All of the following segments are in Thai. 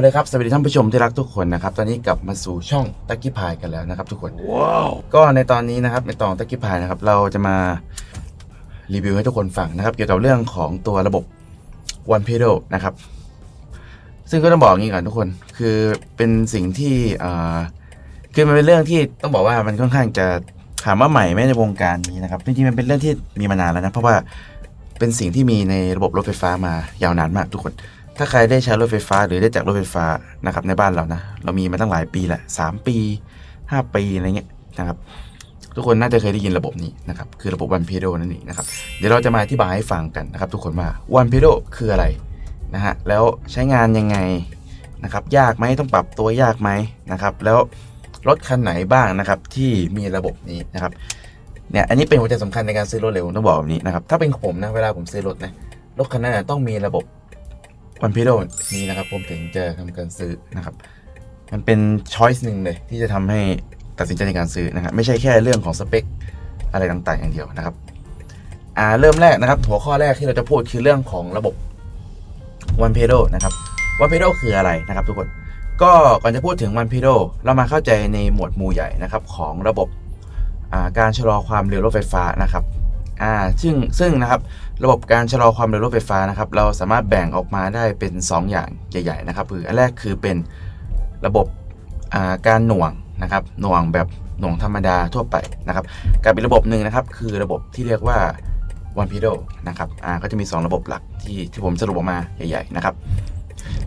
เอาเลยครับ สวัสดีท่านผู้ชมที่รักทุกคนนะครับ ตอนนี้กลับมาสู่ช่องตักกี้พายกันแล้วนะครับทุกคน ว้าว ก็ในตอนนี้นะครับในตอนตักกี้พายนะครับ เราจะมารีวิวให้ทุกคนฟังนะครับ เกี่ยวกับเรื่องของตัวระบบ One Pedal นะครับ ซึ่งก็ต้องบอกอย่างนี้ก่อนทุกคน คือเป็นสิ่งที่อ่าคือมันเป็นเรื่องที่ต้องบอกว่ามันค่อนข้างจะถามว่าใหม่ไหมในวงการนี้นะครับ จริงๆมันเป็นเรื่องที่มีมานานแล้วนะ เพราะว่าเป็นสิ่งที่มีในระบบรถไฟฟ้ามายาวนานมากทุกคน ถ้าใครได้ใช้รถไฟฟ้าหรือได้จากรถไฟฟ้านะครับในบ้านเรานะ เรามีมาตั้งหลายปีแหละสามปีห้าปีอะไรเงี้ยนะครับ ทุกคนน่าจะเคยได้ยินระบบนี้นะครับ คือระบบ One Pedal นั่นเองนะครับ เดี๋ยวเราจะมาอธิบายให้ฟังกันนะครับ ทุกคนว่า One Pedal คืออะไรนะฮะแล้วใช้งานยังไงนะครับ ยากไหมต้องปรับตัวยากไหมนะครับ แล้วรถคันไหนบ้างนะครับที่มีระบบนี้นะครับเนี่ยอันนี้เป็นหัวใจสำคัญในการซื้อรถเร็วต้องบอกแบบนี้นะครับถ้าเป็นผมนะเวลาผมซื้อรถนะรถคันนั้นต้องมีระบบ วันพิโดนี้นะครับผมถึงจะทำการซื้อนะครับ มันเป็นช้อยส์หนึ่งเลยที่จะทำให้ตัดสินใจในการซื้อนะครับไม่ใช่แค่เรื่องของสเปคอะไรต่างๆอย่างเดียวนะครับอ่าเริ่มแรกนะครับ หัวข้อแรกที่เราจะพูดคือเรื่องของระบบ One Pedal นะครับ One Pedal คืออะไรนะครับ ทุกคนก็ก่อนจะพูดถึง One Pedal เรามาเข้าใจในหมวดหมู่ใหญ่นะครับของระบบอ่าการชะลอความเร็วรถไฟฟ้านะครับ อ่าซึ่งซึ่งนะครับระบบการชะลอความเร็วรถไฟฟ้านะครับ เราสามารถแบ่งออกมาได้เป็น 2 อย่างใหญ่ ๆ นะครับคืออันแรกคือเป็นระบบาการหน่วงนะครับ หน่วงแบบหน่วงธรรมดาทั่วไปนะครับกับอีกระบบหนึ่งนะครับ คือระบบที่เรียกว่า One Pedal นะครับอ่าก็จะมี 2 ระบบหลักที่ที่ผมสรุปออกมาใหญ่ ๆ นะครับ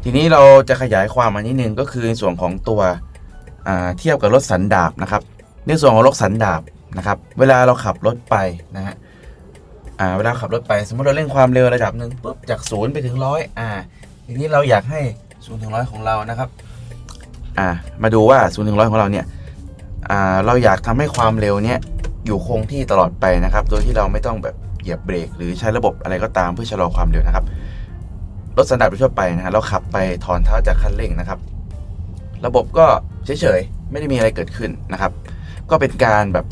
ทีนี้เราจะขยายความมานิดนึงก็คือในส่วนของตัวเทียบกับรถสันดาบนะครับ ในส่วนของรถสันดาบนะครับ เวลาเราขับรถไปนะฮะ อ่าเวลาขับรถไปสมมติเราเร่งความเร็วระดับหนึ่งปุ๊บจากศูนย์ไปถึงร้อยอ่าทีนี้เราอยากให้ศูนย์ถึงร้อยของเรานะครับอ่ามาดูว่าศูนย์ถึงร้อยของเราเนี่ยอ่าเราอยากทำให้ความเร็วเนี่ยอยู่คงที่ตลอดไปนะครับ โดยที่เราไม่ต้องแบบเหยียบเบรกหรือใช้ระบบอะไรก็ตามเพื่อชะลอความเร็วนะครับรถสันดาปโดยทั่วไปนะฮะเราขับไปถอนเท้าจากคันเร่งนะครับ ระบบก็เฉยๆไม่ได้มีอะไรเกิดขึ้นนะครับ ก็เป็นการแบบ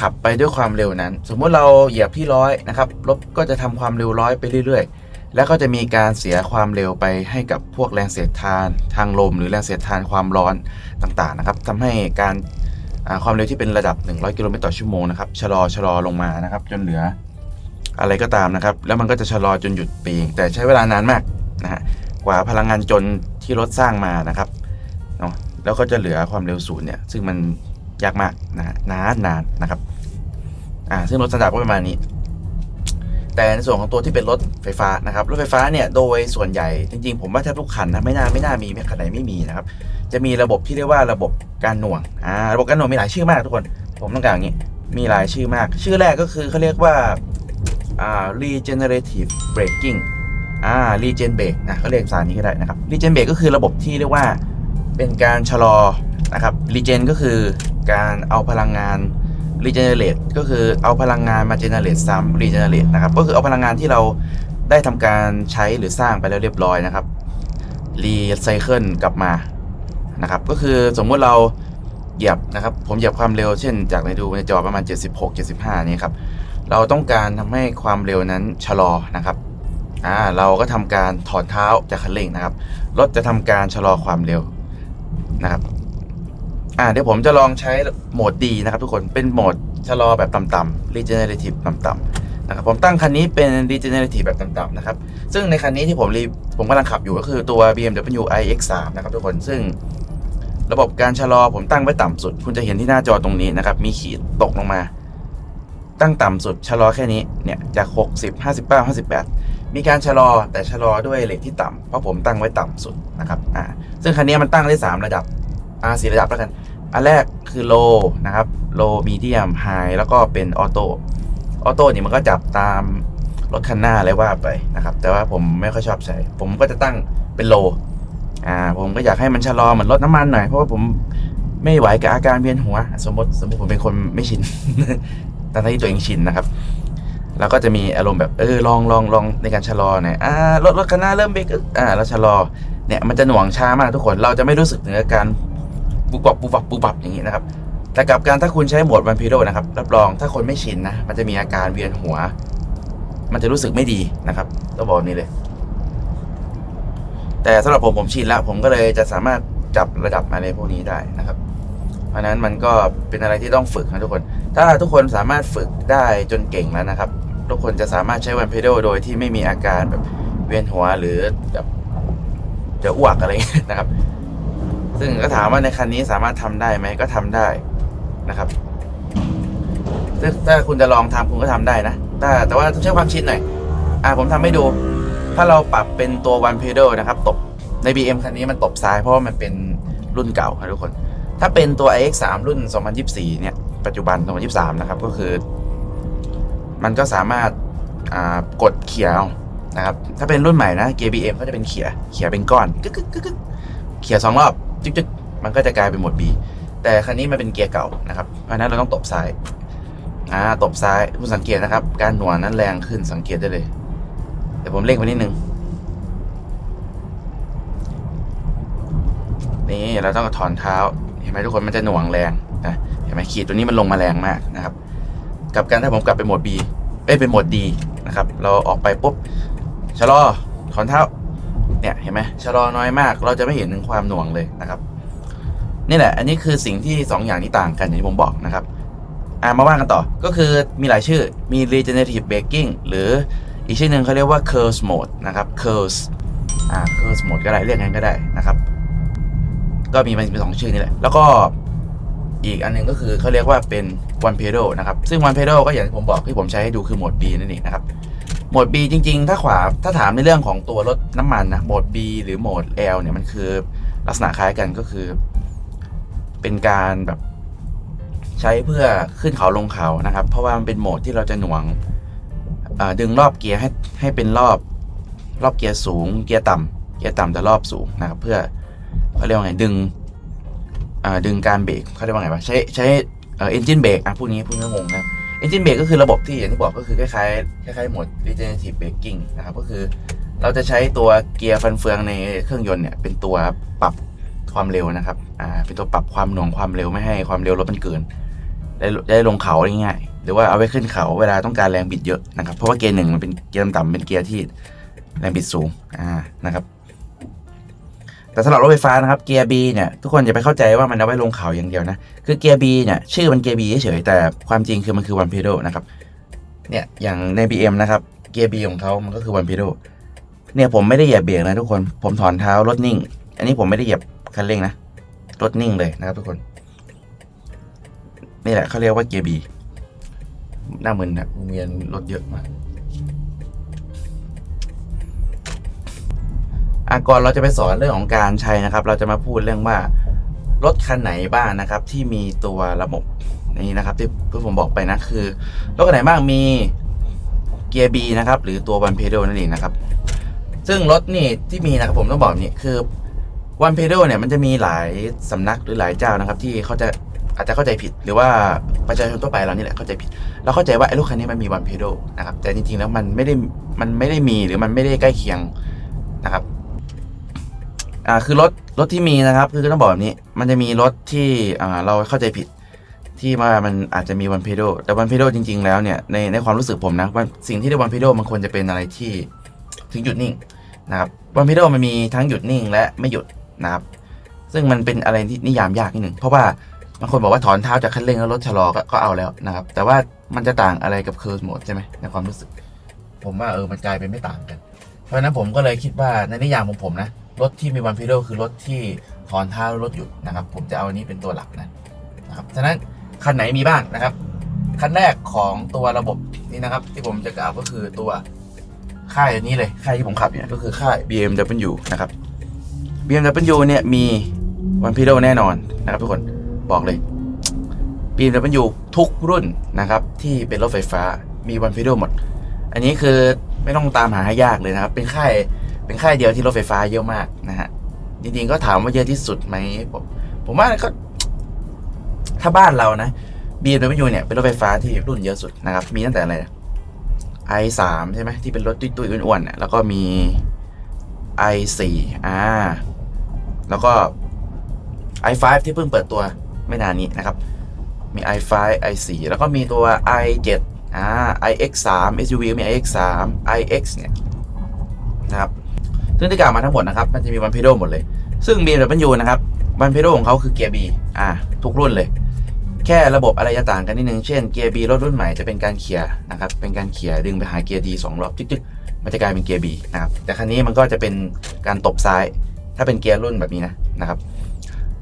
ขับไปด้วยความเร็วนั้น สมมุติเราเหยียบที่ร้อยนะครับรถก็จะทำความเร็วร้อยไปเรื่อย ๆ แล้วก็จะมีการเสียความเร็วไปให้กับพวกแรงเสียดทานทางลม หรือแรงเสียดทานความร้อนต่างๆนะครับทำให้การความเร็วที่เป็นระดับ 100 กิโลเมตรต่อชั่วโมงนะครับชะลอชะลอลงมานะครับ จนเหลืออะไรก็ตามนะครับ แล้วมันก็จะชะลอจนหยุดปเองแต่ใช้เวลานานมากนะฮะกว่าพลังงานจนที่รถสร้างมานะครับเนาะแล้วก็จะเหลือความเร็วศูนย์เนี่ยซึ่งมัน ยากมากนะนานนานนะครับ อ่า ซึ่งรถสแตนดาร์ดก็ประมาณนี้ แต่ในส่วนของตัวที่เป็นรถไฟฟ้านะครับ รถไฟฟ้าเนี่ยโดยส่วนใหญ่จริงๆ ผมว่าแทบทุกคันนะไม่น่าไม่น่ามีไม่คันไหนไม่มีนะครับ จะมีระบบที่เรียกว่าระบบการหน่วง อ่า ระบบการหน่วงมีหลายชื่อมากทุกคน ผมต้องการอย่างนี้ มีหลายชื่อมาก ชื่อแรกก็คือเขาเรียกว่า อ่า regenerative braking อ่า regen brake นะเขาเรียกภาษานี้ก็ได้นะครับ regen brake ก็คือระบบที่เรียกว่าเป็นการชะลอ นะครับ regen ก็คือการเอาพลังงาน regenerate ก็คือเอาพลังงานมา generate ซ้ำ regenerate นะครับก็คือเอาพลังงานที่เราได้ทำการใช้หรือสร้างไปแล้วเรียบร้อยนะครับ recycle กลับมานะครับก็คือสมมุติเราเหยียบนะครับ ผมเหยียบความเร็วเช่นจากในดูในจอประมาณ 76 75 นี่ครับ เราต้องการทำให้ความเร็วนั้นชะลอนะครับอ่าเราก็ทำการถอนเท้าจากคันเร่งนะครับรถจะทำการชะลอความเร็วนะครับ อ่าเดี๋ยวผมจะลองใช้โหมดดีนะครับทุกคนเป็นโหมดชะลอแบบต่ำๆ regenerative ต่ำๆนะครับผมตั้งคันนี้เป็น regenerative แบบต่ำๆนะครับซึ่งในคันนี้ที่ผมรีผมกำลังขับอยู่ก็คือตัว BMW iX3 นะครับทุกคนซึ่งระบบการชะลอผมตั้งไว้ต่ำสุด คุณจะเห็นที่หน้าจอตรงนี้นะครับ มีขีดตกลงมา ตั้งต่ำสุดชะลอแค่นี้เนี่ยจาก 60 59 58 มีการชะลอแต่ชะลอด้วยเลทที่ต่ำเพราะผมตั้งไว้ต่ำสุดนะครับอ่าซึ่งคันนี้มันตั้งได้ 3 ระดับ อ่าสีระดับแล้วกัน อันแรกคือ low นะครับ low medium high แล้วก็เป็น auto auto นี่มันก็จับตามรถคันหน้าอะไรว่าไปนะครับ แต่ว่าผมไม่ค่อยชอบใช้ ผมก็จะตั้งเป็น low อ่าผมก็อยากให้มันชะลอเหมือนรถน้ำมันหน่อยเพราะว่าผมไม่ไหวกับอาการเวียนหัว สมมติสมมติผมเป็นคนไม่ชินแต่ที่ตัวเองชินนะครับ แล้วก็จะมีอารมณ์แบบเออลองลองลองในการชะลอหน่อยอ่ารถรถคันหน้าเริ่มเบรกอ่าแล้วชะลอเนี่ยมันจะหน่วงช้ามากทุกคนเราจะไม่รู้สึกถึงอาการ ปุบปับปุบับปุบับอย่างนี้นะครับ แต่กับการถ้าคุณใช้โหมดวันพีโดนะครับ รับรองถ้าคนไม่ชินนะ มันจะมีอาการเวียนหัว มันจะรู้สึกไม่ดีนะครับต้องบอกนี่เลย แต่สำหรับผมผมชินแล้ว ผมก็เลยจะสามารถจับระดับอะไรพวกนี้ได้นะครับเพราะนั้นมันก็เป็นอะไรที่ต้องฝึกนะทุกคน ถ้าทุกคนสามารถฝึกได้จนเก่งแล้วนะครับ ทุกคนจะสามารถใช้วันเพดโดยที่ไม่มีอาการแบบเวียนหัวหรือแบบจะอ้วกอะไรนะครับ ซึ่งก็ถามว่าในคันนี้สามารถทำได้ไหมก็ทำได้นะครับซึ่งถ้าคุณจะลองทำคุณก็ทำได้นะ แต่แต่ว่าต้องใช้ความชินหน่อย อ่าผมทำให้ดู ถ้าเราปรับเป็นตัว one pedal นะครับ ตบใน BM คันนี้มันตบซ้ายเพราะว่ามันเป็นรุ่นเก่าครับทุกคน ถ้าเป็นตัว iX3 รุ่น 2024 เนี่ย ปัจจุบัน 2023 นะครับ ก็คือ มันก็สามารถอ่ากดเขียเอานะครับ ถ้าเป็นรุ่นใหม่นะเกียร์ BM ก็จะเป็นเขียเขียเป็นก้อนกึกกึกกึกเขียสองรอบ จึ๊กจึ๊กมันก็จะกลายเป็นโหมด B แต่คันนี้มันเป็นเกียร์เก่านะครับเพราะนั้นเราต้องตบซ้ายอ่าตบซ้ายคุณสังเกตนะครับ การหน่วงนั้นแรงขึ้นสังเกตได้เลยเดี๋ยวผมเร่งไปนิดนึงนี่เราต้องถอนเท้าเห็นไหมทุกคนมันจะหน่วงแรงนะเห็นไหมขีดตัวนี้มันลงมาแรงมากนะครับกับการถ้าผมกลับไปโหมด B เอ้ยเป็นโหมด D นะครับ เราออกไปปุ๊บชะลอถอนเท้า เนี่ยเห็นไหมชะลอน้อยมาก เราจะไม่เห็นถึงความหน่วงเลยนะครับ นี่แหละ อันนี้คือสิ่งที่ 2ออย่างนี้ต่างกันอย่างที่ผมบอกนะครับอ่ามาว่ากันต่อก็คือมีหลายชื่อมี regenerative braking หรืออีกชื่อหนึ่งเขาเรียกว่า curves mode นะครับ curves อ่า curves mode ก็ได้เรียกงั้นก็ได้นะครับ ก็มีมันเป็นสองชื่อนี่แหละ แล้วก็อีกอันหนึงก็คือเขาเรียกว่าเป็น one pedal นะครับ ซึ่ง one pedal ก็อย่างที่ผมบอกที่ผมใช้ให้ดูคือโหมด B นั่นเองนะครับ มด B จริง ๆ ถ้าขวาถ้าถามในเรื่องของตัวรถน้ำมันนะโหมด B หรือโหมด L เนี่ยมันคือลักษณะคล้ายกันก็คือ เป็นการแบบใช้เพื่อขึ้นเขาลงเขานะครับ เพราะว่ามันเป็นโหมดที่เราจะหน่วงดึงรอบเกียร์ให้ให้เป็นรอบรอบเกียร์สูง เกียร์ต่ำเกียร์ต่ำแต่รอบสูงนะครับ เพื่อเขาเรียกว่าไงดึงดึงการเบรกเขาเรียกว่าไงวะใช้ใช้เอ่อ engine brake อะพูดงี้พูดงี้งงนะครับ engine brake ก็คือระบบที่อย่างที่บอกก็คือคล้ายๆคล้ายๆโหมด regenerative braking นะครับก็คือเราจะใช้ตัวเกียร์ฟันเฟืองในเครื่องยนต์เนี่ยเป็นตัวปรับความเร็วนะครับอ่าเป็นตัวปรับความหน่วงความเร็วไม่ให้ความเร็วรถมันเกินได้ได้ลงเขาได้ง่ายๆหรือว่าเอาไว้ขึ้นเขาเวลาต้องการแรงบิดเยอะนะครับเพราะว่าเกียร์หนึ่งมันเป็นเกียร์ต่ำๆเป็นเกียร์ที่แรงบิดสูงอ่านะครับ แต่สำหรับรถไฟฟ้านะครับเกียร์ B เนี่ยทุกคนอย่าไปเข้าใจว่ามันเอาไว้ลงเขาอย่างเดียวนะคือเกียร์ B เนี่ยชื่อมันเกียร์ B เฉยแต่ความจริงคือมันคือ one pedal นะครับเนี่ยอย่างใน BM นะครับเกียร์ B ของเขามันก็คือ one pedal เนี่ยผมไม่ได้เหยียบเบรกนะทุกคนผมถอนเท้ารถนิ่ง อันนี้ผมไม่ได้เหยียบคันเร่งนะรถนิ่งเลยนะครับทุกคนนี่แหละเขาเรียกว่าเกียร์บีหน้ามึนนะเวียนรถเยอะมากะก่อนเราจะไปสอนเรื่องของการใช้นะครับ เราจะมาพูดเรื่องว่ารถคันไหนบ้างนะครับ ที่มีตัวระบบนี้นะครับที่ที่ผมบอกไปนะคือรถคันไหนบ้างมีเกียร์บีนะครับ หรือตัววันเพด l นั่นเองนะครับ ซึ่งรถนี่ที่มีนะครับผมต้องบอกนี่คือวันเพด l เนี่ยมันจะมีหลายสำนักหรือหลายเจ้านะครับ ที่เขาจะอาจจะเข้าใจผิดหรือว่าประชาชนทั่วไปเรานี่แหละเข้าใจผิด เราเข้าใจว่าไอ้รถคันนี้มันมีวันเพด l นะครับ แต่จริงๆแล้วมันไม่ได้มันไม่ได้มีหรือมันไม่ได้ใกล้เคียงนะครับ อ่าคือรถรถที่มีนะครับคือต้องบอกแบบนี้ มันจะมีรถที่อ่าเราเข้าใจผิดที่ว่ามันอาจจะมีวันเพดแต่วันเพดจริง ๆ แล้วเนี่ยในในความรู้สึกผมนะว่าสิ่งที่เรียกวันเพดมันควรจะเป็นอะไรที่ถึงหยุดนิ่งนะครับวันเพดมันมีทั้งหยุดนิ่งและไม่หยุดนะครับ ซึ่งมันเป็นอะไรที่นิยามยากนิดหนึ่งเพราะว่าบางคนบอกว่าถอนเท้าจากคันเร่งแล้วรถชะลอก็ก็เอาแล้วนะครับ แต่ว่ามันจะต่างอะไรกับ curve mode ใช่ไหมในความรู้สึก ผมว่าเออมันกลายเป็นไม่ต่างกัน เพราะฉะนั้นผมก็เลยคิดว่าในนิยามของผมนะ รถที่มีวันพีโดคือรถที่ถอนเท้าแล้วรถหยุดนะครับ ผมจะเอาอันนี้เป็นตัวหลักนะนะครับฉะนั้นคันไหนมีบ้างนะครับ คันแรกของตัวระบบนี้นะครับ ที่ผมจะกล่าวก็คือตัวค่ายอันนี้เลยค่ายที่ผมขับเนี่ยก็คือค่าย BMW นะครับ BMW เนี่ยมีวันพีโดแน่นอนนะครับ ทุกคนบอกเลย BMW ทุกรุ่นนะครับ ที่เป็นรถไฟฟ้ามีวันพีโดหมด อันนี้คือไม่ต้องตามหาให้ยากเลยนะครับ เป็นค่าย เป็นค่ายเดียวที่รถไฟฟ้าเยอะมากนะฮะจริงๆก็ถามว่าเยอะที่สุดไหมผมผมว่าก็ถ้าบ้านเรานะ BMW เนี่ยเป็นรถไฟฟ้าที่รุ่นเยอะสุดนะครับ มีตั้งแต่อะไร i3 ใช่ไหมที่เป็นรถตุ้ยๆอ้วนๆแล้วก็มี i4 อ่าแล้วก็ i5 ที่เพิ่งเปิดตัวไม่นานนี้นะครับ มี i5 i4 แล้วก็มีตัว i7 อ่า iX3 SUV มี iX3 iX เนี่ยนะครับ ซึ่งที่กล่าวมาทั้งหมดนะครับมันจะมีวันเพโดหมดเลย ซึ่ง BMW นะครับวันเพโดของเขาคือเกียร์ B อ่าทุกรุ่นเลย แค่ระบบอะไรจะต่างกันนิดนึง เช่นเกียร์ B รถรุ่นใหม่จะเป็นการเขี่ยนะครับเป็นการเขี่ยดึงไปหาเกียร์ D สองรอบจึ๊กๆมันจะกลายเป็นเกียร์ B นะครับแต่คันนี้มันก็จะเป็นการตบซ้าย ถ้าเป็นเกียร์รุ่นแบบนี้นะนะครับ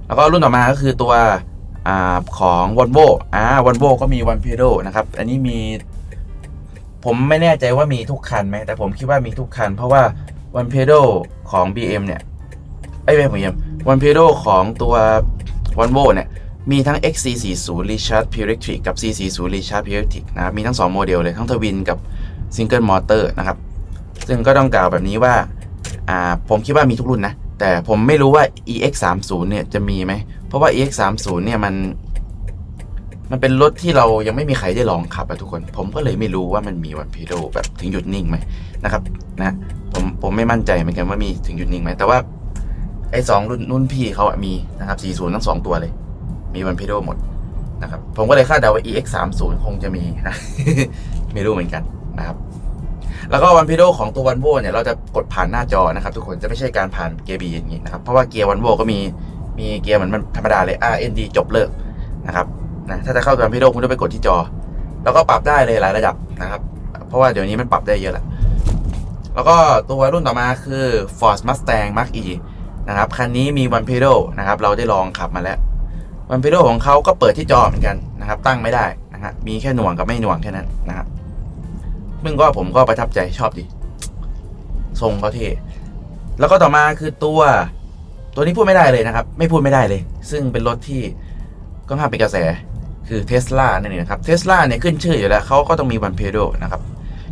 แล้วก็รุ่นต่อมาก็คือตัวอ่าของ Volvo อ่า Volvo ก็มี One Pedal นะครับอันนี้มีผมไม่แน่ใจว่ามีทุกคันไหมแต่ผมคิดว่ามีทุกคัน เพราะว่า One Pedal ของ BM เนี่ยไอ้ไม่ผมยัง One Pedal ของตัว Volvo เนี่ยมีทั้ง XC40 Recharge Pure c t r i c กับ C40 Recharge Pure c t r i c นะครับมีทั้ง 2 โมเดลเลยทั้งทวินกับ Single Motor นะครับ ซึ่งก็ต้องกล่าวแบบนี้ว่าอ่าผมคิดว่ามีทุกรุ่นนะ แต่ผมไม่รู้ว่า EX30 เนี่ยจะมีไหม เพราะว่า EX30 เนี่ยมัน มันเป็นรถที่เรายังไม่มีใครได้ลองขับอะทุกคน ผมก็เลยไม่รู้ว่ามันมีวันพีโดแบบถึงหยุดนิ่งไหมนะครับนะผมผมไม่มั่นใจเหมือนกันว่ามีถึงหยุดนิ่งไหมแต่ว่าไอ้สองรุ่นรุ่นพี่เขาอะมีนะครับ 40 ทั้งสองตัวเลย มีวันพีโดหมดนะครับ ผมก็เลยคาดเดาว่า EX30 คงจะมีนะไม่รู้เหมือนกันนะครับ แล้วก็วันพีโดของตัววันโวเนี่ยเราจะกดผ่านหน้าจอนะครับ ทุกคนจะไม่ใช่การผ่านเกียร์บีอย่างนี้นะครับเพราะว่าเกียร์วันโวก็มีมีเกียร์เหมือนมันธรรมดาเลย R N D จบเลิกนะครับ นะถ้าจะเข้าวันพีโดคุณต้องไปกดที่จอ แล้วก็ปรับได้เลยหลายระดับนะครับ เพราะว่าเดี๋ยวนี้มันปรับได้เยอะแหละแล้วก็ตัวรุ่นต่อมาคือ Ford Mustang Mach E นะครับคันนี้มีวันพีโดนะครับ เราได้ลองขับมาแล้ววันพีโดของเขาก็เปิดที่จอเหมือนกันนะครับ ตั้งไม่ได้นะฮะมีแค่หน่วงกับไม่หน่วงแค่นั้นนะครับซึ่งก็ผมก็ประทับใจชอบดี ทรงเขาเท่แล้วก็ต่อมาคือตัวตัวนี้พูดไม่ได้เลยนะครับ ไม่พูดไม่ได้เลย ซึ่งเป็นรถที่ก็ห้ามเป็นกระแส คือเทสลานั่นเองนะครับเทสลาเนี่ยขึ้นชื่ออยู่แล้วเขาก็ต้องมีวันเพโดนะครับ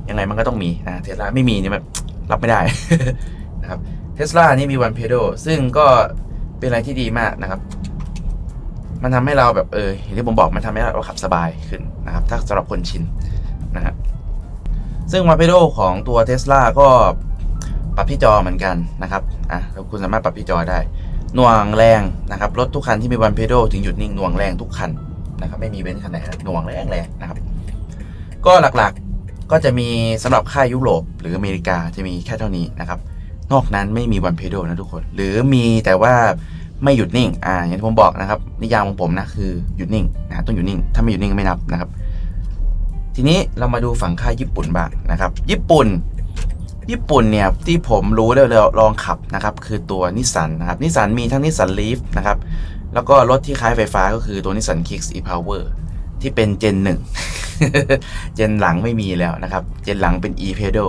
ยังไงมันก็ต้องมีนะเทสลาไม่มีเนี่ยแบบรับไม่ได้นะครับเทสลานี่มีวันเพโดซึ่งก็เป็นอะไรที่ดีมากนะครับ มันทำให้เราแบบเอออย่างที่ผมบอกมันทำให้เราขับสบายขึ้นนะครับ ถ้าสำหรับคนชินนะครับซึ่งมาเพโดของตัว Tesla ก็ปรับที่จอเหมือนกันนะครับอะคุณสามารถปรับที่จอได้หน่วงแรงนะครับรถทุกคันที่มีวันเพโดถึงหยุดนิ่งหน่วงแรงทุกคัน นะครับไม่มีเว้นคันไหนนหน่วงแรงแรงนะครับ ก็หลักๆก็จะมีสำหรับค่ายยุโรปหรืออเมริกาจะมีแค่เท่านี้นะครับ นอกนั้นไม่มีวันเพโดนะทุกคน หรือมีแต่ว่าไม่หยุดนิ่งอ่าอย่างที่ผมบอกนะครับ นิยามของผมนะคือหยุดนิ่งนะต้องหยุดนิ่ง ถ้าไม่หยุดนิ่งไม่นับนะครับ ทีนี้เรามาดูฝั่งค่ายญี่ปุ่นบ้างนะครับ ญี่ปุ่นญี่ปุ่นเนี่ยที่ผมรู้แล้วลองขับนะครับคือตัวนิสสันนะครับนิสสันมีทั้งนิสสันลีฟนะครับ แล้วก็รถที่คล้ายไฟฟ้าก็คือตัวนิสสันคิกส์อีพาวเวอร์ที่เป็นเจนหนึ่งเจนหลังไม่มีแล้วนะครับ เจนหลังเป็น e pedal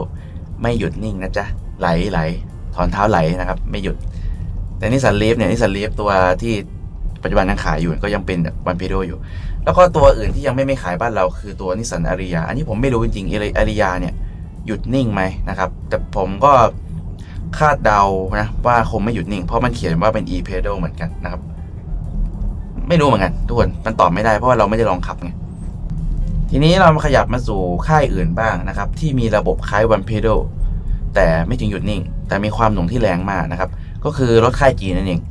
ไม่หยุดนิ่งนะจ๊ะ ไหลไหลถอนเท้าไหลนะครับ ไม่หยุด แต่นิสสันลีฟเนี่ยนิสสันลีฟตัวที่ปัจจุบันยังขายอยู่ก็ยังเป็นวันเพโดอยู่ แล้วก็ตัวอื่นที่ยังไม่ไม่ขายบ้านเราคือตัวนิสสันอาริยา อันนี้ผมไม่รู้จริงๆอาริยาเนี่ยหยุดนิ่งไหมนะครับ แต่ผมก็คาดเดานะว่าคงไม่หยุดนิ่ง เพราะมันเขียนว่าเป็น e pedal เหมือนกันนะครับ ไม่รู้เหมือนกัน ทุกคนมันตอบไม่ได้เพราะว่าเราไม่ได้ลองขับไงทีนี้เรามาขยับมาสู่ค่ายอื่นบ้างนะครับ ที่มีระบบคล้าย one pedal แต่ไม่ถึงหยุดนิ่ง แต่มีความหน่วงที่แรงมากนะครับ ก็คือรถค่ายจีนนั่นเอง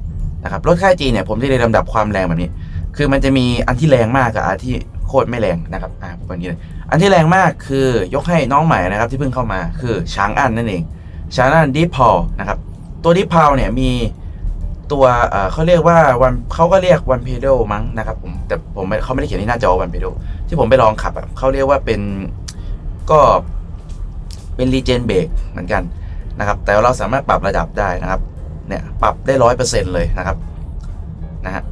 นะครับรถค่ายจีนเนี่ยผมได้เลยลำดับความแรงแบบนี้ คือมันจะมีอันที่แรงมากกับอันที่โคตรไม่แรงนะครับอ่าแบบนี้เลยอันที่แรงมากคือยกให้น้องใหม่นะครับที่เพิ่งเข้ามาคือช้างอันนั่นเองช้างอันดีพอนะครับตัวดีพอเนี่ยมี ตัวเขาเรียกว่าวันเขาก็เรียกวันเพด l มั้งนะครับผมแต่ผมเขาไม่ได้เขียนที่หน้าจอวันเพด l ที่ผมไปลองขับอะเขาเรียกว่าเป็นก็เป็นรีเจนเบรกเหมือนกันนะครับ แต่เราสามารถปรับระดับได้นะครับเนี่ยปรับได้ร้อยเปอร์เซ็นต์เลยนะครับนะฮะ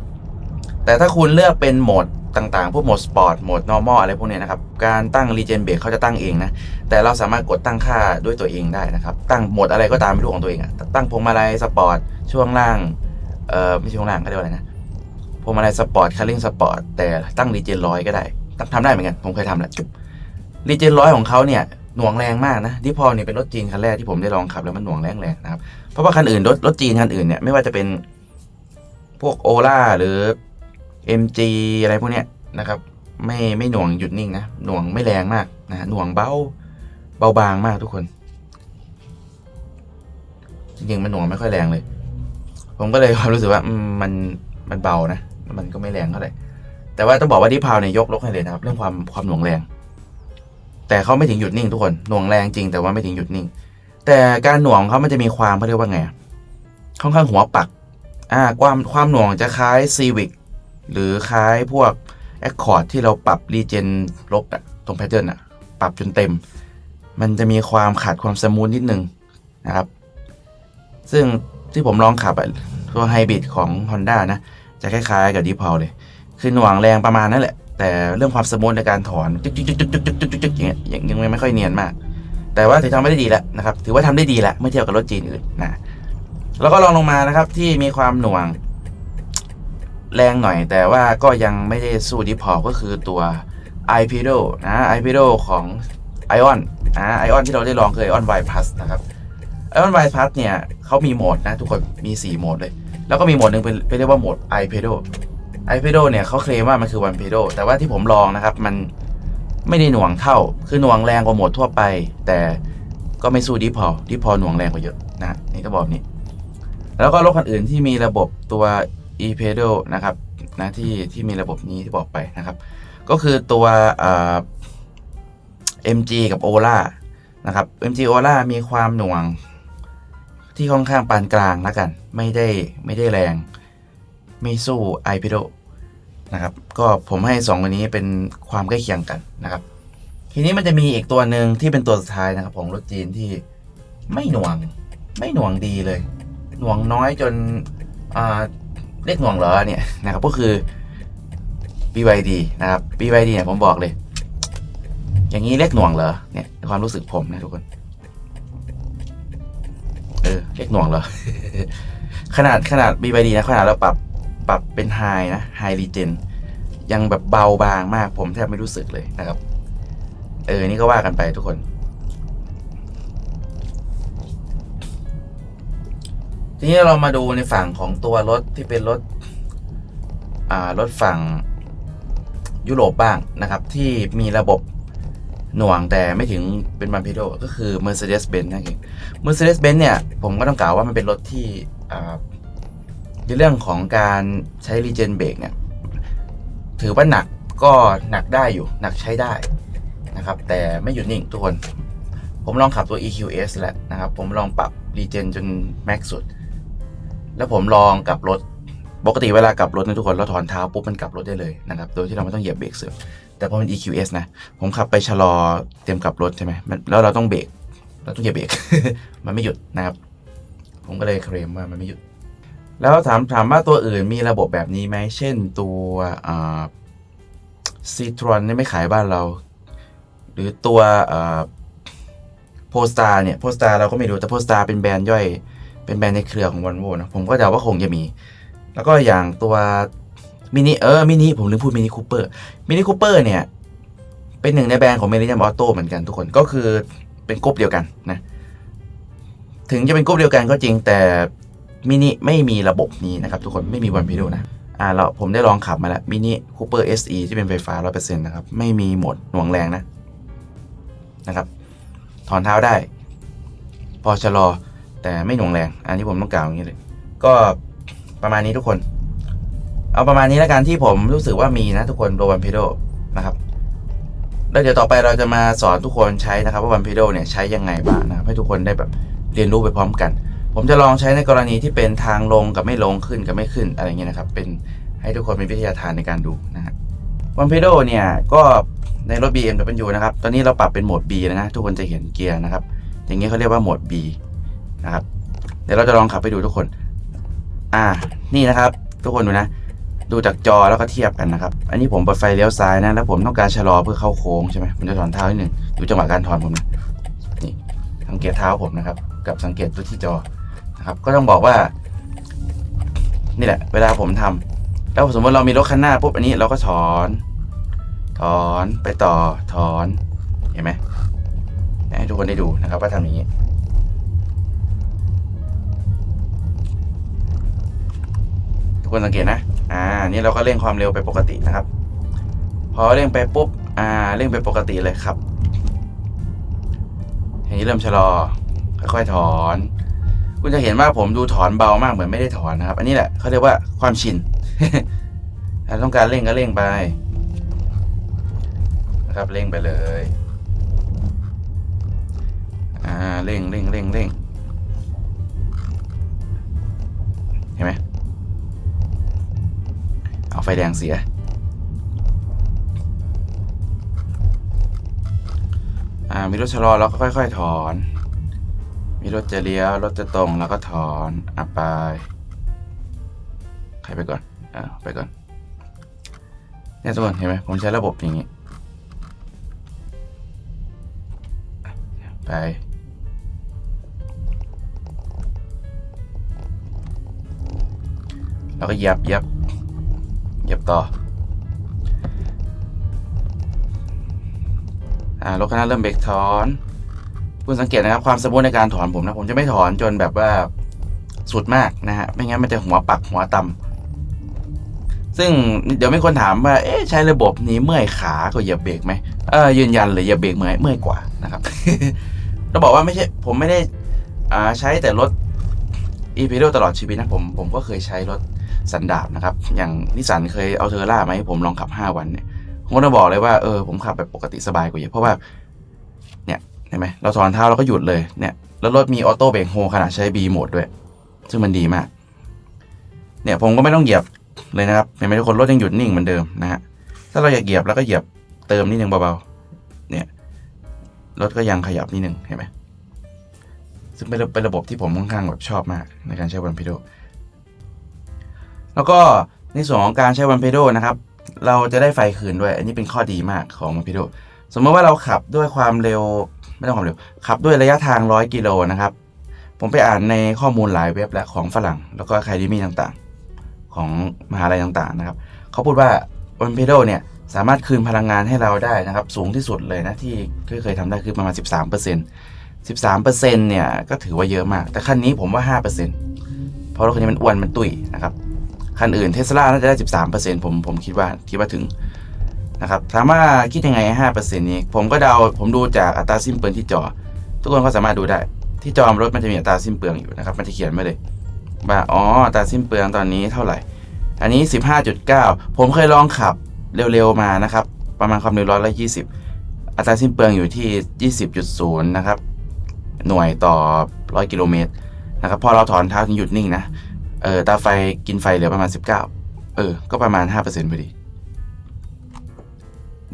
แต่ถ้าคุณเลือกเป็นโหมดต่างๆ พวกโหมดสปอร์ตโหมด normal อะไรพวกนี้นะครับ การตั้ง regen brake เขาจะตั้งเองนะ แต่เราสามารถกดตั้งค่าด้วยตัวเองได้นะครับ ตั้งโหมดอะไรก็ตามไม่รู้ของตัวเองอะตั้งพวงมาลัยสปอร์ตช่วงล่าง เอ่อไม่ใช่ช่วงล่างก็เรียกว่าอะไรนะพวงมาลัยสปอร์ตคัลลิ่งสปอร์ตแต่ตั้ง regen ร้อยก็ได้ตั้งทำได้เหมือนกัน ผมเคยทำแหละจุ๊บ regen ร้อยของเขาเนี่ยหน่วงแรงมากนะที่พอเนี่ยเป็นรถจีนคันแรกที่ผมได้ลองขับแล้วมันหน่วงแรงแรงนะครับเพราะว่าคันอื่นรถรถจีนคันอื่นเนี่ยไม่ว่าจะเป็นพวกโอล่าหรือ MG อะไรพวกเนี้ยนะครับ ไม่ไม่หน่วงหยุดนิ่งนะหน่วงไม่แรงมากนะฮะหน่วงเบาเบาบางมากทุกคนจริงๆมันหน่วงไม่ค่อยแรงเลย ผมก็เลยความรู้สึกว่ามันมันเบานะ มันก็ไม่แรงเท่าไหร่แต่ว่าต้องบอกว่าดิพาวเนี่ยยกลกให้เลยนะครับ เรื่องความความหน่วงแรง แต่เขาไม่ถึงหยุดนิ่งทุกคนหน่วงแรงจริง แต่ว่าไม่ถึงหยุดนิ่ง แต่การหน่วงเขามันจะมีความเขาเรียกว่าไงค่อนข้างหัวปัก อ่าความความหน่วงจะคล้ายซีวิกหรือคล้ายพวกแอคคอร์ดที่เราปรับรีเจนลบอะตรงแพทเทิร์นอะปรับจนเต็ม มันจะมีความขาดความสมูทนิดนึงนะครับ ซึ่ง ที่ผมลองขับอะตัวไฮบริดของ Honda นะ จะคล้ายๆกับดีพาวเลย คือหน่วงแรงประมาณนั่นแหละ แต่เรื่องความสมูทในการถอนจึ๊กจึ๊กจึ๊กจึ๊กจึ๊กจึ๊กจึ๊กอย่างเงี้ยยังไม่ค่อยเนียนมาก แต่ว่าถือทำไม่ได้ดีแล้วนะครับ ถือว่าทำได้ดีแล้วเมื่อเทียบกับรถจีนอื่นนะ แล้วก็ลองลงมานะครับที่มีความหน่วงแรงหน่อย แต่ว่าก็ยังไม่ได้สู้ดีพอก็คือตัว i p e d o นะ i p e d o ของ i อ n นะ i อ n ที่เราได้ลองเคือ i อ n y plus นะครับ i อ n y plus เนี่ย เขามีโหมดนะทุกคนมี 4 โหมดเลย แล้วก็มีโหมดหนึ่งเป็นเรียกว่าโหมด i p e d o i p e d o เนี่ยเขาเคลมว่ามันคือ One Pedal แต่ว่าที่ผมลองนะครับมันไม่ได้หน่วงเท่า คือหน่วงแรงกว่าโหมดทั่วไป แต่ก็ไม่สู้ดีพอดีพอหน่วงแรงกว่าเยอะนะนี่ต้องบอกนี้ แล้วก็รถคันอื่นที่มีระบบตัว e pedal นะครับนะที่ที่มีระบบนี้ที่บอกไปนะครับ ก็คือตัวเอ่อ MG กับ Ola นะครับ MG Ola มีความหน่วง ที่ค่อนข้างปานกลางแล้วกัน ไม่ได้ไม่ได้แรง ไม่สู้ i pedal นะครับ ก็ผมให้2วันนี้เป็นความใกล้เคียงกันนะครับ ทีนี้มันจะมีอีกตัวหนึ่งที่เป็นตัวสุดท้ายนะครับของรถจีนที่ไม่หน่วง ไม่หน่วงดีเลย หน่วงน้อยจนอ่าเรียกหน่วงเหรอเนี่ยนะครับก็คือ BYD นะครับ BYD เนี่ยผมบอกเลย อย่างนี้เรียกหน่วงเหรอเนี่ยความรู้สึกผมนะทุกคน ออเรียกหน่วงเหรอ ขนาดขนาด BYD นะ ขนาดเราปรับปรับเป็นไฮนะไฮรีเจนยังแบบเบาบางมากผมแทบไม่รู้สึกเลยนะครับ เออ นี่ก็ว่ากันไปทุกคนทีนี้เรามาดูในฝั่งของตัวรถที่เป็นรถอ่ารถฝั่งยุโรปบ้างนะครับ ที่มีระบบหน่วงแต่ไม่ถึงเป็นบัมพิโดก็คือ Mercedes-Benz นั่นเอง Mercedes-Benz เนี่ย ผมก็ต้องกล่าวว่ามันเป็นรถที่ในเรื่องของการใช้ regen brake เนี่ย ถือว่าหนักก็หนักได้อยู่ หนักใช้ได้นะครับ แต่ไม่หยุดนิ่งทุกคน ผมลองขับตัว EQS แล้วนะครับ ผมลองปรับ regen จนแม็กสุด แล้วผมลองกับรถปกติเวลากลับรถนะทุกคนเราถอนเท้าปุ๊บมันกลับรถได้เลยนะครับ โดยที่เราไม่ต้องเหยียบเบรกเสริมแต่พอเป็น EQS นะ ผมขับไปชะลอเตรียมกลับรถใช่ไหมมแล้วเราต้องเบรก เราต้องเหยียบเบรกมันไม่หยุดนะครับ ผมก็เลยเคลมว่ามันไม่หยุด แล้วถามถามว่าตัวอื่นมีระบบแบบนี้ไหมเช่นตัวซีทรอนนี่ไม่ขายบ้านเรา หรือตัวโพสตาเนี่ยโพสตาเราก็ไม่รู้แต่โพสตาเป็นแบรนด์ย่อย เป็นแบรนด์ในเครือของวอลโวนะผมก็เดาว่าคงจะมี แล้วก็อย่างตัวมินิเออมินิผมลืมพูดมินิคูเปอร์มินิคูเปอร์เนี่ย เป็นหนึ่งในแบรนด์ของเมริเ a มออโต้เหมือนกันทุกคนก็คือ เป็นกรุ๊ปเดียวกันนะถึงจะเป็นกรุ๊ปเดียวกันก็จริงแต่มินิไม่มีระบบนี้นะครับทุกคนไม่มีวันพิโดนะอ่าเราผมได้ลองขับมาแล้วมินิคูเปอร์ SE ที่เป็นไฟฟ้า 100%นะครับ ไม่มีโหมดหน่วงแรงนะนะครับ ถอนเท้าได้ พอชะลอแต่ไม่หน่วงแรง อันนี้ผมต้องกล่าวอย่างนี้เลย ก็ประมาณนี้ทุกคน เอาประมาณนี้แล้วกันที่ผมรู้สึกว่ามีนะทุกคนโรวันพิโดนะครับ แล้วเดี๋ยวต่อไปเราจะมาสอนทุกคนใช้นะครับว่าวันพิโดเนี่ยใช้ยังไงบ้างนะครับให้ทุกคนได้แบบเรียนรู้ไปพร้อมกัน ผมจะลองใช้ในกรณีที่เป็นทางลงกับไม่ลงขึ้นกับไม่ขึ้นอะไรเงี้ยนะครับ เป็นให้ทุกคนเป็นวิทยาทานในการดูนะฮะวันพิโดเนี่ยก็ในรถ BMW นะครับ ตอนนี้เราปรับเป็นโหมด B แล้วนะ ทุกคนจะเห็นเกียร์นะครับ อย่างเงี้ยเขาเรียกว่าโหมด B นะครับ เดี๋ยวเราจะลองขับไปดูทุกคน อ่า นี่นะครับ ทุกคนดูนะ ดูจากจอแล้วก็เทียบกันนะครับ อันนี้ผมเปิดไฟเลี้ยวซ้ายนะ แล้วผมต้องการชะลอเพื่อเข้าโค้งใช่ไหมผมจะถอนเท้านิดหนึ่งดูจังหวะการถอนผมนะ นี่ สังเกตเท้าผมนะครับ กับสังเกตตัวที่จอ นะครับ ก็ต้องบอกว่า นี่แหละ เวลาผมทำแล้วสมมติเรามีรถคันหน้าปุ๊บ อันนี้เราก็ถอน ถอน ไปต่อ ถอน เห็นไหมให้ทุกคนได้ดูนะครับว่าทำอย่างนี้ คนสังเกตนะ อ่า นี่เราก็เร่งความเร็วไปปกตินะครับ พอเร่งไปปุ๊บ อ่า เร่งไปปกติเลยครับทีนี้เริ่มชะลอ ค่อยๆถอน คุณจะเห็นว่าผมดูถอนเบามากเหมือนไม่ได้ถอนนะครับ อันนี้แหละเขาเรียกว่าความชินถ้าต้องการเร่งก็เร่งไป นะครับ เร่งไปเลย อ่า เร่งเร่งเร่งเร่งเห็นไหม แดงเสีย อ่า มีรถชะลอแล้วก็ค่อย ๆ ถอน มีรถจะเลี้ยว รถจะตรงแล้วก็ถอนอะไป ใครไปก่อน อ่าไปก่อน เนี่ยทุกคนเห็นไหมผมใช้ระบบอย่างนี้ ไปแล้วก็ยับยับ ต่ออ่ารถคันนั้นเริ่มเบรกถอน คุณสังเกตนะครับความสมูทในการถอนผมนะ ผมจะไม่ถอนจนแบบว่าสุดมากนะฮะไม่งั้นมันจะหัวปักหัวต่ำซึ่งเดี๋ยวมีคนถามว่า เอ๊ะใช้ระบบนี้เมื่อยขาก็เหยียบเบรกไหมเออยืนยันเลยเหยียบเบรกเมื่อยเมื่อยกว่านะครับเราบอกว่าไม่ใช่ผมไม่ได้ใช้แต่รถ e p e d a l ตลอดชีวิตนะผมผมก็เคยใช้รถ สันดาปนะครับ อย่างนิสสันเคยเอาเทอร่ามาให้ผมลองขับ 5 วันเนี่ยผมก็จะบอกเลยว่าเออผมขับแบบปกติสบายกว่าเยอะเพราะว่าเนี่ยเห็นไหมเราถอนเท้าเราก็หยุดเลยเนี่ยแล้วรถมีออโต้เบรกโฮขนาดใช้ B โหมดด้วย ซึ่งมันดีมาก เนี่ยผมก็ไม่ต้องเหยียบเลยนะครับเห็นไหมทุกคนรถยังหยุดนิ่งเหมือนเดิมนะฮะถ้าเราอยากเหยียบแล้วก็เหยียบเติมนิดนึงเบาๆเนี่ยรถก็ยังขยับนิดนึงเห็นไหมซึ่งเป็นเป็นระบบที่ผมค่อนข้างแบบชอบมากในการใช้วันพิโด แล้วก็ในส่วนของการใช้วันเพโดนะครับ เราจะได้ไฟคืนด้วย อันนี้เป็นข้อดีมากของมันเพโดสมมติว่าเราขับด้วยความเร็วไม่ต้องความเร็วขับด้วยระยะทาง 100 กิโลนะครับ ผมไปอ่านในข้อมูลหลายเว็บและของฝรั่ง แล้วก็ a ค a ด e มี่ต่างๆ ของมหาลัยต่างๆนะครับ เขาพูดว่าวันเพโดเนี่ยสามารถคืนพลังงานให้เราได้นะครับ สูงที่สุดเลยนะที่เคยทำได้คือประมาณ 13% 13%เนี่ยก็ถือว่าเยอะมาก แต่คันนี้ผมว่า 5%เพราะรถคันนี้มันอ้วนมันตุ้ยนะครับ คันอื่นเทสลาน่าจะได้ 13%ผมผมคิดว่าคิดว่าถึงนะครับถามว่าคิดยังไง 5%นี้ผมก็เดาผมดูจากอัตราสิ้นเปลืองที่จอ ทุกคนก็สามารถดูได้ ที่จอรถมันจะมีอัตราสิ้นเปลืองอยู่นะครับมันจะเขียนไว้เลยว่าอ๋ออัตราสิ้นเปลืองตอนนี้เท่าไหร่ อันนี้ 15.9 ผมเคยลองขับเร็วๆมานะครับ ประมาณความเร็วร้อยละ20อัตราสิ้นเปลืองอยู่ที่ 20.0 นะครับ หน่วยต่อ 100 กิโลเมตรนะครับ พอเราถอนเท้าถึงหยุดนิ่งนะ เออตาไฟกินไฟเหลือประมาณ 19 เออ ก็ประมาณ 5%พอดี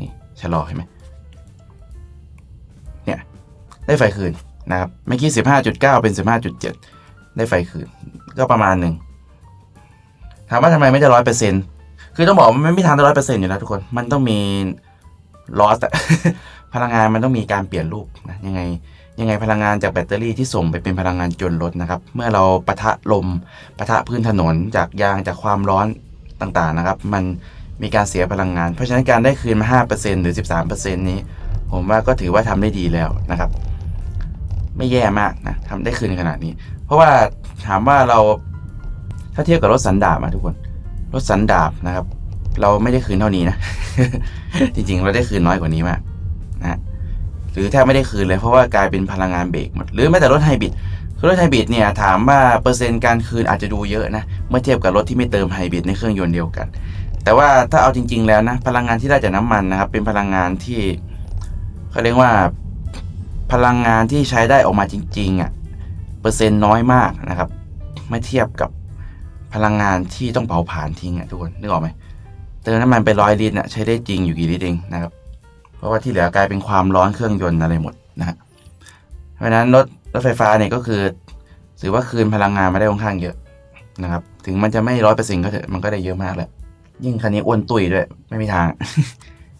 นี่ชะลอเห็นไหมเนี่ย ได้ไฟคืนนะครับเมื่อกี้ 15.9 เป็น 15.7 ได้ไฟคืน ก็ประมาณหนึ่งถามว่าทำไมไม่ได้ร้อยเปอร์เซ็นต์คือต้องบอกมันไม่มีทางได้ร้อยเปอร์เซ็นต์อยู่แล้วทุกคน มันต้องมีลอสพลังงานมันต้องมีการเปลี่ยนรูปนะยังไง ยังไงพลังงานจากแบตเตอรี่ที่ส่งไปเป็นพลังงานจนรถนะครับ เมื่อเราปะทะลมปะทะพื้นถนนจากยางจากความร้อนต่างๆนะครับ มันมีการเสียพลังงาน เพราะฉะนั้นการได้คืนมา 5%หรือ 13%นี้ ผมว่าก็ถือว่าทำได้ดีแล้วนะครับ ไม่แย่มากนะทำได้คืนขนาดนี้ เพราะว่าถามว่าเราถ้าเทียบกับรถสันดาปอะทุกคน รถสันดาปนะครับ เราไม่ได้คืนเท่านี้นะ จริงๆ เราได้คืนน้อยกว่านี้มาก หรือแทบไม่ได้คืนเลย เพราะว่ากลายเป็นพลังงานเบรกหมดหรือแม้แต่รถไฮบริดรถไฮบริดเนี่ยถามว่าเปอร์เซ็นต์การคืนอาจจะดูเยอะนะเมื่อเทียบกับรถที่ไม่เติมไฮบริดในเครื่องยนต์เดียวกัน แต่ว่าถ้าเอาจริง ๆ แล้วนะพลังงานที่ได้จากน้ำมันนะครับเป็นพลังงานที่เขาเรียกว่าพลังงานที่ใช้ได้ออกมาจริงๆอะเปอร์เซ็นต์น้อยมากนะครับไม่เทียบกับพลังงานที่ต้องเผาผลาญทิ้งอะทุกคนนึกออกไหมเติมน้ำมันไปร้อยลิตรอะใช้ได้จริงอยู่กี่ลิตรเองนะครับ เพราะว่าที่เหลือกลายเป็นความร้อนเครื่องยนต์อะไรหมดนะฮะเพราะฉะนั้นรถรถไฟฟ้าเนี่ยก็คือถือว่าคืนพลังงานมาได้ค่อนข้างเยอะนะครับ ถึงมันจะไม่ร้อยเปอร์เซ็นต์ก็เถอะมันก็ได้เยอะมากแหละยิ่งคันนี้อ้วนตุยด้วย ไม่มีทาง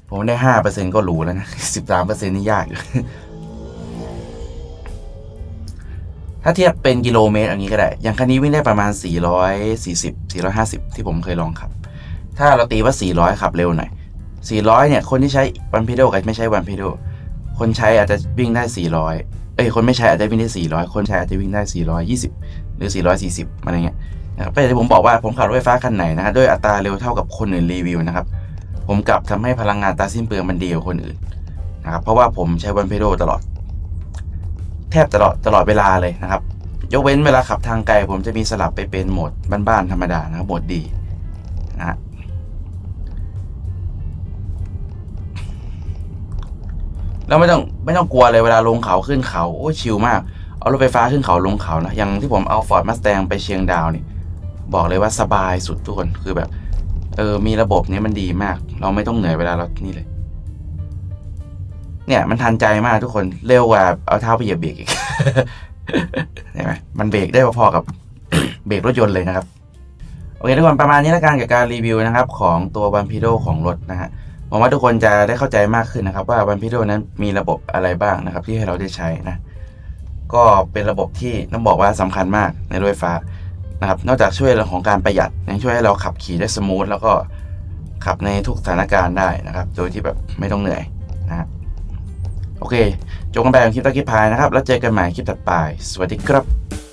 ผมได้ห้าเปอร์เซ็นก็หรูแล้วนะสิบสามเปอร์เซ็นนี่ยากอยู่ถ้าเทียบเป็นกิโลเมตรอย่างนี้ก็ได้ อย่างคันนี้วิ่งได้ประมาณ 440 450 ที่ผมเคยลองขับ ถ้าเราตีว่า 400 ขับเร็วหน่อย 400 เนี่ย คนที่ใช้วันพิโดกับไม่ใช้วันพิโดคนใช้อาจจะวิ่งได้ 400 เอ้ย คนไม่ใช้อาจจะวิ่งได้ 400 คนใช้อาจจะวิ่งได้ 420 หรือ 440 อะไรเงี้ยนะครับก็อย่างที่ผมบอกว่าผมขับรถไฟฟ้าคันไหนนะฮะด้วยอัตราเร็วเท่ากับคนอื่นรีวิวนะครับ ผมกลับทำให้พลังงานตาสิ้นเปลืองมันดีกว่าคนอื่นนะครับ เพราะว่าผมใช้วันพิโดตลอด แทบตลอดตลอดเวลาเลยนะครับ ยกเว้นเวลาขับทางไกลผมจะมีสลับไปเป็นโหมดบ้านๆธรรมดานะครับโหมดดีนะฮะ แล้วไม่ต้องไม่ต้องกลัวเลยเวลาลงเขาขึ้นเขาโอ้ชิลมาก เอารถไฟฟ้าขึ้นเขาลงเขานะอย่างที่ผมเอาฟอร์ดมาส t ต n ไปเชียงดาวนี่บอกเลยว่าสบายสุดทุกคนคือแบบ เออมีระบบเนี้ยมันดีมาก เราไม่ต้องเหนื่อยเวลาเรานี่เลย เนี่ยมันทันใจมากทุกคนเร็วกว่าเอาเท้าไปเหยียบเบรกอีกเห็นไหมมันเบรกได้พอๆกับเบรกรถยนต์เลยนะครับโอเคทุกคนประมาณนี้แล้วกันกับการรีวิวนะครับ ของตัวบัมพิโดของรถนะฮะ หวังว่าทุกคนจะได้เข้าใจมากขึ้นนะครับ ว่าบัมพิโดนั้นมีระบบอะไรบ้างนะครับ ที่ให้เราได้ใช้นะก็เป็นระบบที่ต้องบอกว่าสำคัญมากในรถไฟฟ้านะครับ นอกจากช่วยเรื่องของการประหยัดยังช่วยให้เราขับขี่ได้สมูทแล้วก็ขับในทุกสถานการณ์ได้นะครับ โดยที่แบบไม่ต้องเหนื่อยนะฮะโอเค จบกันไปกับคลิปตะกี้พายนะครับ แล้วเจอกันใหม่คลิปถัดไป สวัสดีครับ